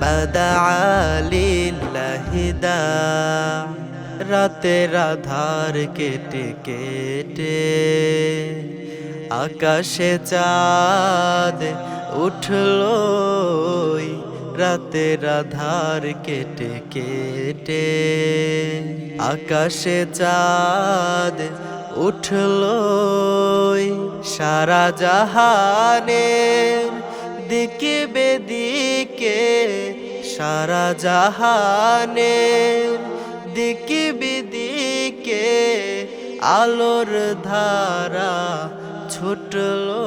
বদালিল্লাহিদা রাতের আধার কেটে কেটে আকাশে চাঁদ উঠল। রাতে রাধার কেটে কেটে আকাশে চাঁদ উঠল। সারা জাহানে দিকে বেদিকে সারা জাহানের দিকে বেদিকে আলোর ধারা ছুটলো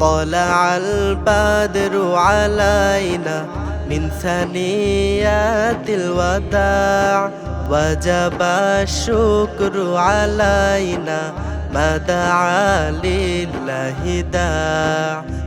طلع البدر علينا من ثنيات الوداع وجب الشكر علينا ما دعا لله داع